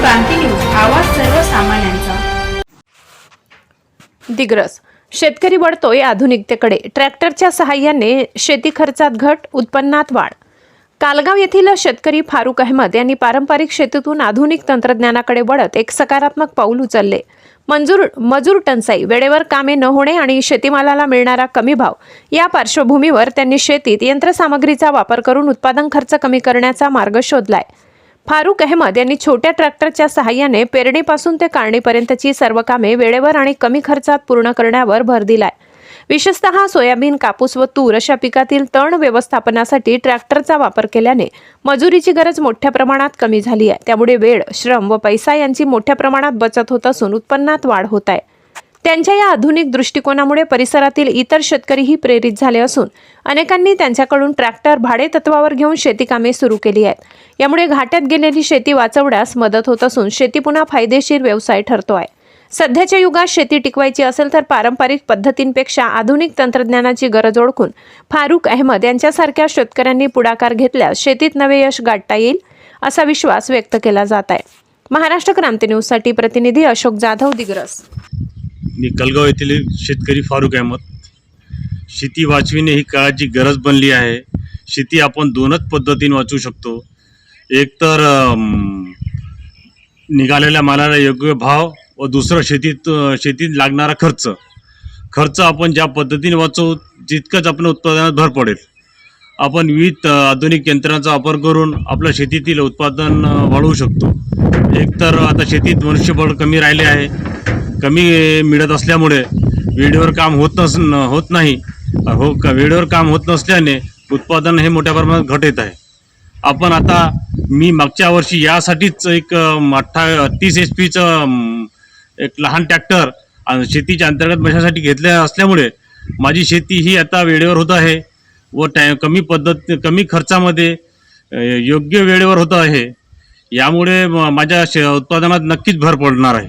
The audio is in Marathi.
क्रांती न्यूज आवाज सर्वसामान्यांचा. दिग्रस शेतकरी वळतोय आधुनिकतेकडे. ट्रॅक्टरच्या सहाय्याने शेती खर्चात घट उत्पन्नात वाढ. कालगाव येथील शेतकरी फारुक अहमद यांनी पारंपरिक शेतीतून आधुनिक तंत्रज्ञानाकडे वळत एक सकारात्मक पाऊल उचलले. मंजूर मजूर टंचाई वेळेवर कामे न होणे आणि शेतीमालाला मिळणारा कमी भाव या पार्श्वभूमीवर त्यांनी शेतीत यंत्रसामग्रीचा वापर करून उत्पादन खर्च कमी करण्याचा मार्ग शोधलाय. फारुक अहमद यांनी छोट्या ट्रॅक्टरच्या सहाय्याने पेरणीपासून ते काढणीपर्यंतची सर्व कामे वेळेवर आणि कमी खर्चात पूर्ण करण्यावर भर दिलाय. विशेषतः सोयाबीन कापूस व तूर अशा पिकातील तण व्यवस्थापनासाठी ट्रॅक्टरचा वापर केल्याने मजुरीची गरज मोठ्या प्रमाणात कमी झाली आहे. त्यामुळे वेळ श्रम व पैसा यांची मोठ्या प्रमाणात बचत होत असून उत्पन्नात वाढ होत आहे. त्यांच्या या आधुनिक दृष्टिकोनामुळे परिसरातील इतर शेतकरीही प्रेरित झाले असून अनेकांनी त्यांच्याकडून ट्रॅक्टर भाडे तत्वावर घेऊन शेतीकामे सुरू केली आहेत. यामुळे घाट्यात गेलेली शेती वाचवण्यास मदत होत असून शेती पुन्हा फायदेशीर व्यवसाय ठरतो आहे. सध्याच्या युगात शेती टिकवायची असेल तर पारंपरिक पद्धतींपेक्षा आधुनिक तंत्रज्ञानाची गरज ओळखून फारुक अहमद यांच्यासारख्या शेतकऱ्यांनी पुढाकार घेतल्यास शेतीत नवे यश गाठता येईल असा विश्वास व्यक्त केला जात आहे. महाराष्ट्र क्रांती न्यूजसाठी प्रतिनिधी अशोक जाधव दिग्रस. मी कलगाव येथील शेतकरी फारुक अहमद. शेती वाचविणे ही काळाची गरज बनली आहे. शेती आपण दोनच पद्धतीने वाचवू शकतो. एक तर निघालेल्या मालाला योग्य भाव व दुसरं शेतीत शेतीत लागणारा खर्च. खर्च आपण ज्या पद्धतीने वाचवू तितकंच आपण उत्पादनात भर पडेल. आपण विविध आधुनिक यंत्रांचा वापर करून आपल्या शेतीतील उत्पादन वाढवू शकतो. एक तर आता शेतीत मनुष्यबळ कमी राहिले आहे. कमी मिळत असल्यामुळे वेळेवर काम होत नस न- होत नाही. हो का वेळेवर काम होत नसल्याने उत्पादन हे मोठ्या प्रमाणात घट येत आहे. आपण आता मी मागच्या वर्षी यासाठीच एक अठ्ठा तीस एच पीचं एक लहान ट्रॅक्टर शेतीच्या अंतर्गत बसण्यासाठी घेतल्या असल्यामुळे माझी शेती ही आता वेळेवर होत आहे व टॅ कमी पद्धत कमी खर्चामध्ये योग्य वेळेवर होत आहे. यामुळे म- माझ्या शे उत्पादनात नक्कीच भर पडणार आहे.